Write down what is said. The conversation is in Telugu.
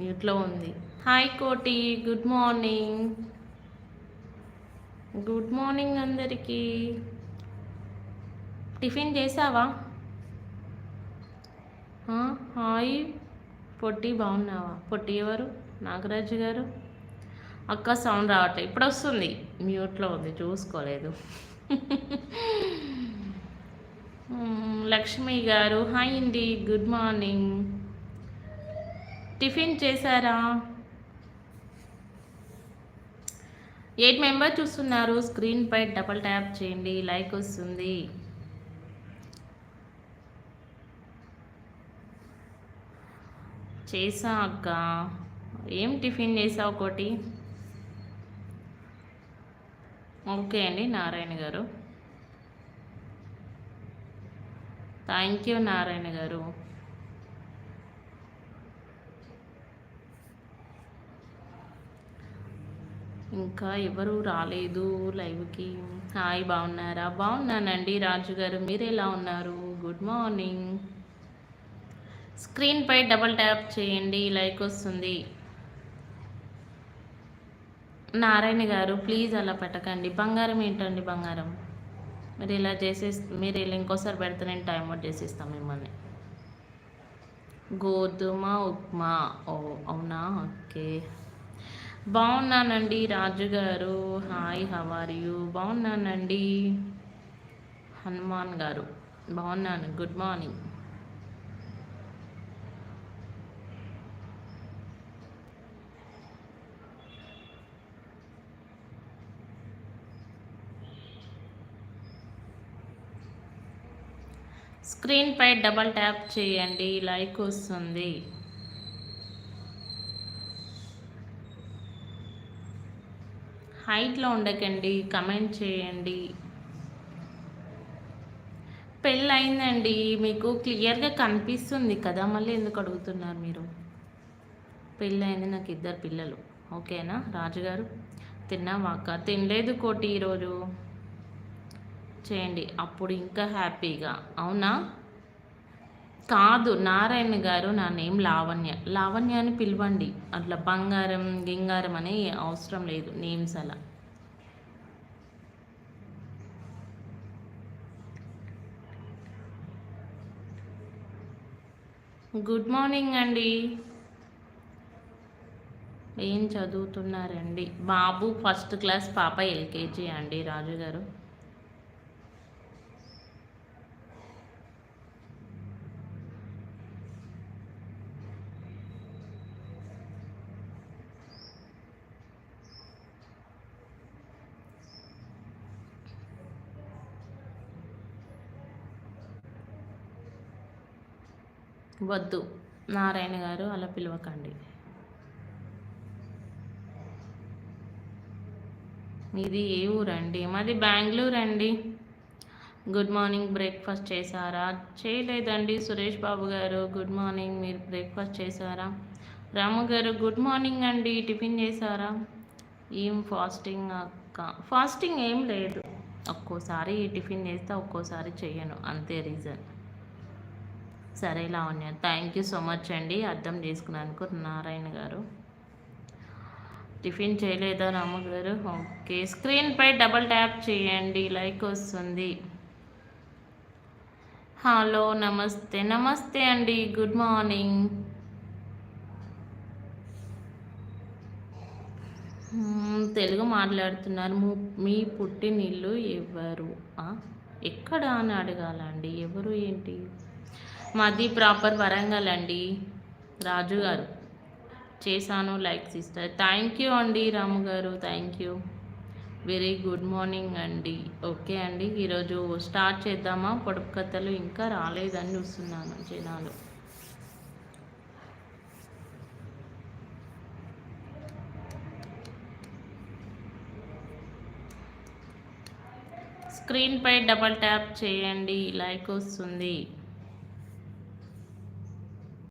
మ్యూట్లో ఉంది. Hi Koti good morning. Good morning అందరికీ. టిఫిన్ చేసావా? హాయ్. పొట్టి బాగున్నావా? పొట్టి ఎవరు? నాగరాజు గారు? అక్క సౌండ్ రావట్లేదు ఇప్పుడు వస్తుంది. మ్యూట్లో ఉంది. చూసుకోలేదు. లక్ష్మి గారు హాయ్ అండి. Good morning. టిఫిన్ చేశారా? ఎయిట్ మెంబర్ చూస్తున్నారు. స్క్రీన్ పై డబల్ ట్యాప్ చేయండి. లైక్ వస్తుంది. చేసా అక్క. ఏం టిఫిన్ చేసావు ఒకటి? ఓకే అండి నారాయణ గారు. థ్యాంక్ యూ నారాయణ గారు. ఇంకా ఎవరు రాలేదు లైవ్కి. హాయ్ బాగున్నారా? బాగున్నానండి రాజు గారు. మీరు ఎలా ఉన్నారు? Good morning. స్క్రీన్పై డబల్ ట్యాప్ చేయండి లైక్ వస్తుంది. నారాయణ గారు ప్లీజ్ అలా పెట్టకండి. బంగారం ఏంటండి బంగారం? మీరు ఇలా చేసే మీరు ఇలా ఇంకోసారి పెడితే నేను టైం అవుట్ చేసిస్తాం మిమ్మల్ని. గోధుమ ఉప్మా. ఓ అవునా? ఓకే. బాగున్నానండి Raju garu. Hi how are you? బాగున్నానండి. హనుమాన్ గారు బాగున్నాను. Good morning. స్క్రీన్పై డబల్ ట్యాప్ చేయండి. లైక్ వస్తుంది. హైట్లో ఉండకండి కమెంట్ చేయండి. పెళ్ళి అయిందండి మీకు క్లియర్గా కనిపిస్తుంది కదా మళ్ళీ ఎందుకు అడుగుతున్నారు మీరు? పెళ్ళి అయింది నాకు ఇద్దరు పిల్లలు ఓకేనా? రాజుగారు తిన్నావాక తినలేదు కోటి ఈరోజు. చేయండి అప్పుడు ఇంకా హ్యాపీగా అవునా? కాదు. నారాయణ గారు నా నేమ్ లావణ్య. లావణ్య అని పిలవండి. అట్లా బంగారం గింగారం అనే అవసరం లేదు. నేమ్స్ అలా. గుడ్ మార్నింగ్ అండి. ఏం చదువుతున్నారండి? బాబు ఫస్ట్ క్లాస్ పాప ఎల్కేజీ అండి. రాజు గారు. వద్దు. నారాయణ గారు అలా పిలవకండి. ఇది ఏ ఊరండి? మాది బెంగళూరు అండి గుడ్ మార్నింగ్ బ్రేక్ఫాస్ట్ చేశారా? చేయలేదండి సురేష్ బాబు గారు. గుడ్ మార్నింగ్ మీరు బ్రేక్ఫాస్ట్ చేశారా? రాము గారు గుడ్ మార్నింగ్ అండి. టిఫిన్ చేశారా? ఏం ఫాస్టింగ్ అక్క? ఫాస్టింగ్ ఏం లేదు. ఒక్కోసారి టిఫిన్ చేస్తే ఒక్కోసారి చేయను అంతే రీజన్. సరే Lavanya thank you so much అండి. అర్థం చేసుకున్నందుకు నారాయణ గారు. టిఫిన్ చేయలేదా రాము గారు? ఓకే స్క్రీన్పై డబల్ ట్యాప్ చేయండి. లైక్ వస్తుంది. హలో నమస్తే. నమస్తే అండి. గుడ్ మార్నింగ్ hmm, తెలుగు మాట్లాడుతున్నారు. మీ పుట్టినిల్లు ఎవరు? ఎక్కడ అని అడగాలండి. ఎవరు ఏంటి? మాది ప్రాపర్ వరంగల్ అండి రాజు గారు. చేశాను లైక్ సిస్టర్. థ్యాంక్ యూ అండి Ramu garu thank you. Very good morning అండి. ఓకే అండి ఈరోజు స్టార్ట్ చేద్దామా? పొడుపు కథలు ఇంకా రాలేదని చూస్తున్నాను జనాలు. స్క్రీన్పై డబల్ ట్యాప్ చేయండి లైక్ వస్తుంది.